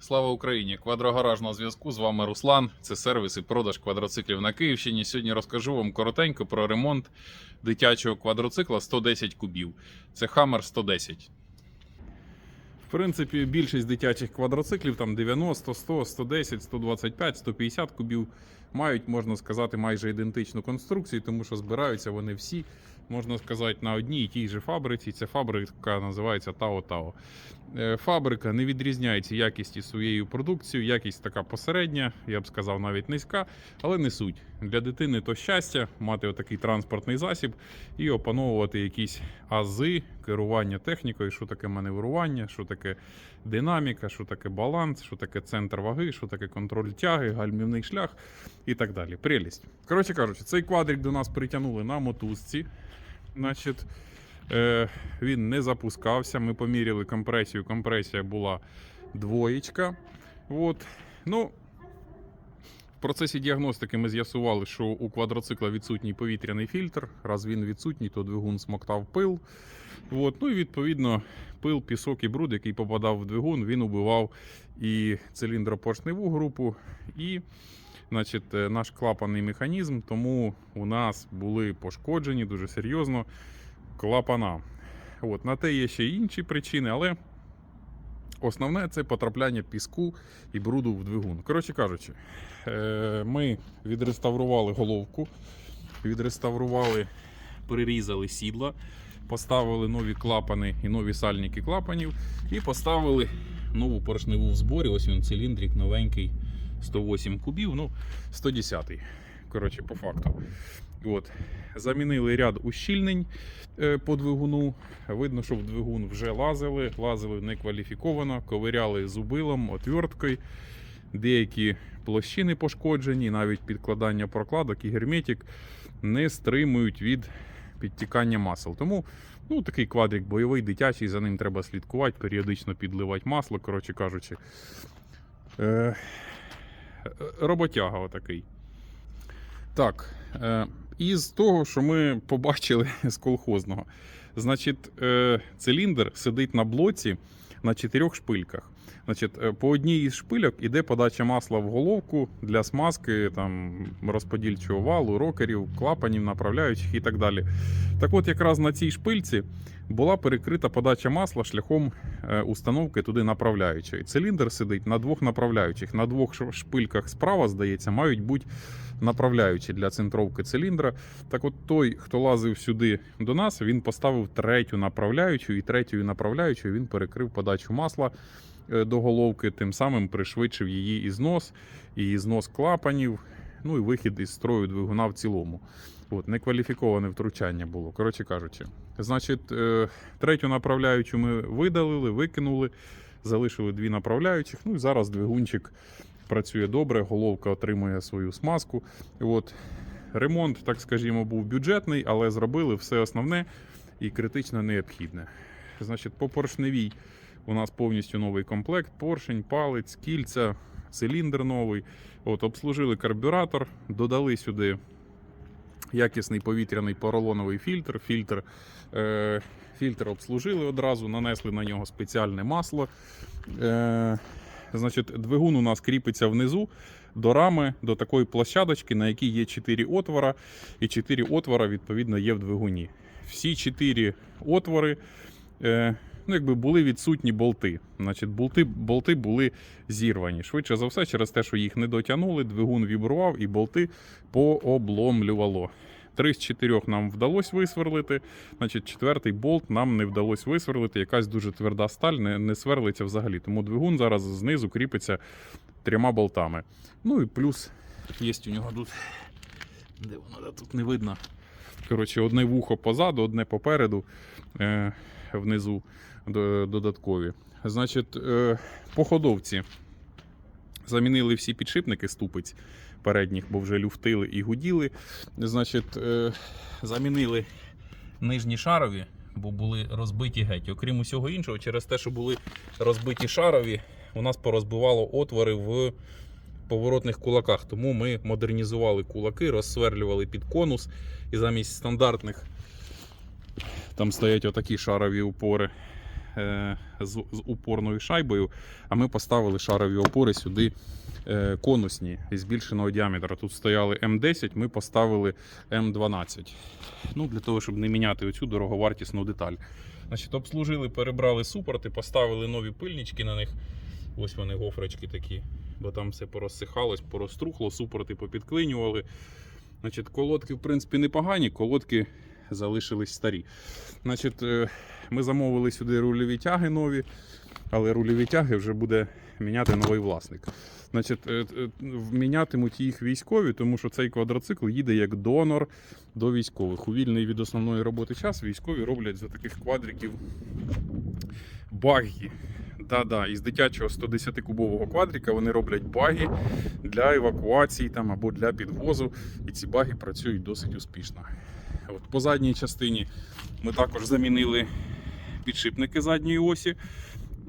Слава Україні! Квадрогараж на зв'язку. З вами Руслан. Це сервіс і продаж квадроциклів на Київщині. Сьогодні розкажу вам коротенько про ремонт дитячого квадроцикла 110 кубів. Це Hammer 110. В принципі, більшість дитячих квадроциклів там 90, 100, 110, 125, 150 кубів мають, можна сказати, майже ідентичну конструкцію, тому що збираються вони всі, можна сказати, на одній і тій же фабриці. Ця фабрика називається Тао Тао. Е, Фабрика не відрізняється якістю своєю продукцією, якість така посередня, я б сказав, навіть низька, але не суть. Для дитини то щастя мати отакий транспортний засіб і опановувати якісь ази, керування технікою, що таке маневрування, що таке динаміка, що таке баланс, що таке центр ваги, що таке контроль тяги, гальмівний шлях і так далі. Прелість. Коротше кажучи, цей квадрик до нас притягнули на мотузці. Значить, Е, він не запускався. Ми поміряли компресію. Компресія була двоєчка. От. Ну, процесі діагностики ми з'ясували, що у квадроцикла відсутній повітряний фільтр. Раз він відсутній, то двигун смоктав пил. От. Ну і відповідно пил, пісок і бруд, який попадав в двигун, він убивав і циліндропоршневу групу, і значить, е, наш клапанний механізм. Тому у нас були пошкоджені дуже серйозно клапана. От, на те є ще інші причини, але основне це потрапляння піску і бруду в двигун. Коротше кажучи, е, ми відреставрували головку, відреставрували, перерізали сідла, поставили нові клапани і нові сальники клапанів, і поставили нову поршневу в зборі. Ось він циліндрик новенький 108 кубів, ну 110. Коротше, по факту. От. Замінили ряд ущільнень е, по двигуну. Видно, що в двигун вже лазили, лазили некваліфіковано, ковиряли зубилом, отверткою. Деякі площини пошкоджені, навіть підкладання прокладок і герметик не стримують від підтікання масел. Тому ну, такий квадрик бойовий, дитячий, за ним треба слідкувати, періодично підливати масло, коротше кажучи. Е, роботяга отакий. Так, е, із того, що ми побачили з колхозного, значить, е, циліндр сидить на блоці на чотирьох шпильках. Значить, е, по одній із шпильок іде подача масла в головку для смазки там, розподільчого валу, рокерів, клапанів, направляючих і так далі. Так от, якраз на цій шпильці була перекрита подача масла шляхом е, установки туди направляючої. Циліндр сидить на двох направляючих. На двох шпильках справа, здається, мають бути направляючі для центровки циліндра. Так от той, хто лазив сюди до нас, він поставив третю направляючу, і третьою направляючою він перекрив подачу масла е, до головки, тим самим пришвидшив її і знос, і знос клапанів, ну і вихід із строю двигуна в цілому. От, некваліфіковане втручання було, коротше кажучи. Значить, е, третю направляючу ми видалили, викинули, залишили дві направляючих. Ну і зараз двигунчик працює добре, головка отримує свою смазку. От. Ремонт, так скажімо, був бюджетний, але зробили все основне і критично необхідне. Значить, по поршневій у нас повністю новий комплект: поршень, палець, кільця, циліндр новий. От, обслужили карбюратор, додали сюди якісний повітряний поролоновий фільтр. Фільтр, е, фільтр обслужили одразу, нанесли на нього спеціальне масло. Е, значить, двигун у нас кріпиться внизу до рами, до такої площадочки, на якій є 4 отвора, і 4 отвора, відповідно, є в двигуні. Всі 4 отвори. Е, Ну, якби були відсутні болти. Значить, болти, болти були зірвані. Швидше за все, через те, що їх не дотягнули, двигун вібрував і болти пообломлювало. Три з чотирьох нам вдалося висверлити. Значить, четвертий болт нам не вдалося висверлити. Якась дуже тверда сталь не, не сверлиться взагалі. Тому двигун зараз знизу кріпиться трьома болтами. Ну і плюс є у нього тут. Де воно тут не видно. Коротше, одне вухо позаду, одне попереду, е, внизу додаткові. Значить, е, по замінили всі підшипники ступиць передніх, бо вже люфтили і гуділи. Значить, е, замінили нижні шарові, бо були розбиті геть. Окрім усього іншого, через те, що були розбиті шарові, у нас порозбивало отвори в поворотних кулаках. Тому ми модернізували кулаки, розсверлювали під конус і замість стандартних там стоять отакі шарові упори. Е, з, упорною шайбою, а ми поставили шарові опори сюди е, конусні збільшеного діаметра. Тут стояли М10, ми поставили М12. Ну, для того, щоб не міняти оцю дороговартісну деталь. Значить, обслужили, перебрали супорти, поставили нові пильнички на них. Ось вони гофрочки такі, бо там все порозсихалось, порозтрухло, супорти попідклинювали. Значить, колодки, в принципі, непогані, колодки залишились старі. Значить, е, ми замовили сюди рульові тяги нові, але рульові тяги вже буде міняти новий власник. Значить, е, е, мінятимуть їх військові, тому що цей квадроцикл їде як донор до військових. У вільний від основної роботи час військові роблять за таких квадриків баги. Да-да, із дитячого 110-кубового квадрика вони роблять баги для евакуації там, або для підвозу. І ці баги працюють досить успішно. От, по задній частині ми також замінили підшипники задньої осі.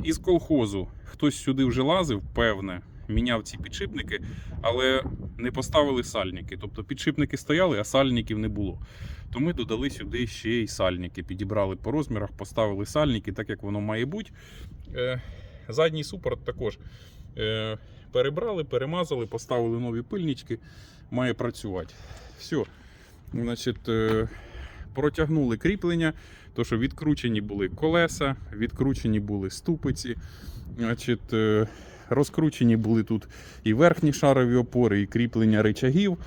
Із колхозу хтось сюди вже лазив, певне, міняв ці підшипники, але не поставили сальники. Тобто підшипники стояли, а сальників не було. То ми додали сюди ще й сальники. Підібрали по розмірах, поставили сальники, так як воно має бути. Е, задній супорт також е, перебрали, перемазали, поставили нові пильнички, має працювати. Все. Значить, е, протягнули кріплення, то що відкручені були колеса, відкручені були ступиці. Значить, е, розкручені були тут і верхні шарові опори, і кріплення речагів.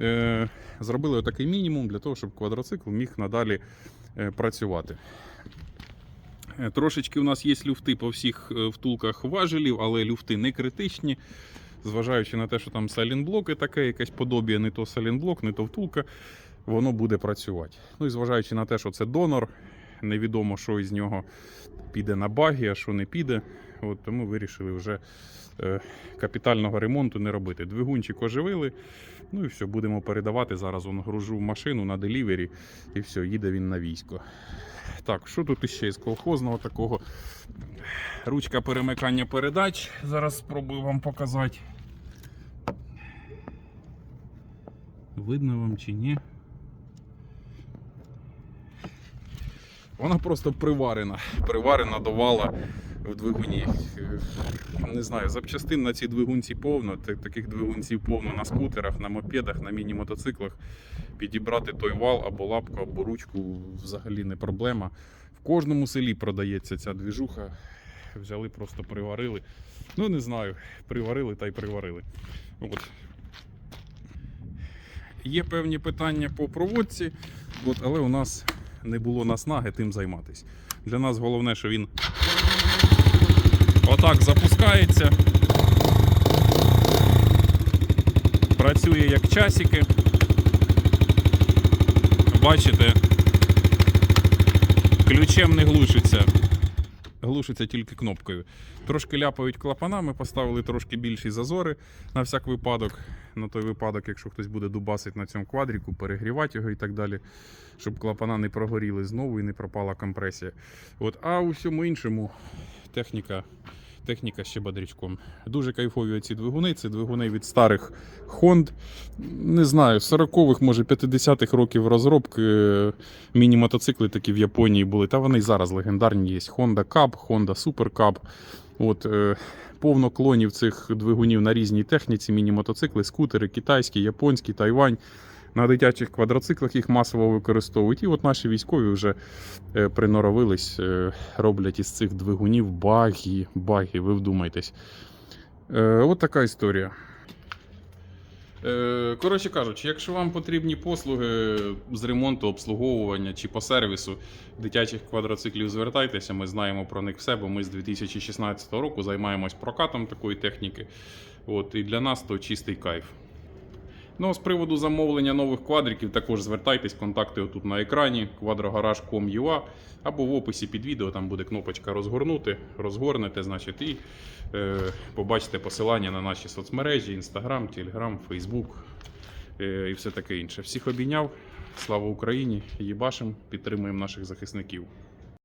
Е, Зробили отакий мінімум для того, щоб квадроцикл міг надалі працювати. Трошечки у нас є люфти по всіх втулках важелів, але люфти не критичні. Зважаючи на те, що там салінблоки таке, якесь подобіє, не то салінблок, не то втулка, воно буде працювати. Ну і зважаючи на те, що це донор, невідомо, що із нього піде на баги, а що не піде. От, тому вирішили вже е, капітального ремонту не робити. Двигунчик оживили. Ну і все, будемо передавати. Зараз он гружу в машину на делівері, і все, їде він на військо. Так, що тут іще із колхозного такого? Ручка перемикання передач. Зараз спробую вам показати. Видно вам чи ні? Вона просто приварена. Приварена до вала в двигуні. Не знаю, запчастин на ці двигунці повно. Таких двигунців повно на скутерах, на мопедах, на міні-мотоциклах. Підібрати той вал або лапку, або ручку взагалі не проблема. В кожному селі продається ця двіжуха. Взяли, просто приварили. Ну, не знаю, приварили та й приварили. От. Є певні питання по проводці, от, але у нас не було наснаги тим займатися. Для нас головне, що він отак запускається. Працює як часики. Бачите, ключем не глушиться. Глушиться тільки кнопкою. Трошки ляпають клапанами, поставили трошки більші зазори на всяк випадок. На той випадок, якщо хтось буде дубасити на цьому квадріку, перегрівати його і так далі, щоб клапана не прогоріли знову і не пропала компресія. От, а у всьому іншому техніка, техніка ще бодрячком. Дуже кайфові ці двигуни. Це двигуни від старих Хонд. Не знаю, 40-х, може 50-х років розробки. е, Міні-мотоцикли такі в Японії були. Та вони й зараз легендарні є. Honda Cup, Honda Super Cup. От, е, повно клонів цих двигунів на різній техніці, міні-мотоцикли, скутери, китайські, японські, Тайвань. На дитячих квадроциклах їх масово використовують. І от наші військові вже е, приноровились, е, роблять із цих двигунів баги, ви вдумайтесь. Е, от така історія. Коротше кажучи, якщо вам потрібні послуги з ремонту, обслуговування чи по сервісу дитячих квадроциклів, звертайтеся, ми знаємо про них все, бо ми з 2016 року займаємось прокатом такої техніки. От, і для нас то чистий кайф. Ну, а з приводу замовлення нових квадриків, також звертайтесь, контакти отут на екрані, quadrogarage.com.ua або в описі під відео, там буде кнопочка розгорнути, розгорнете, значить, і е, побачите посилання на наші соцмережі, Instagram, Telegram, Facebook е, і все таке інше. Всіх обійняв. Слава Україні! Їбашим, підтримуємо наших захисників.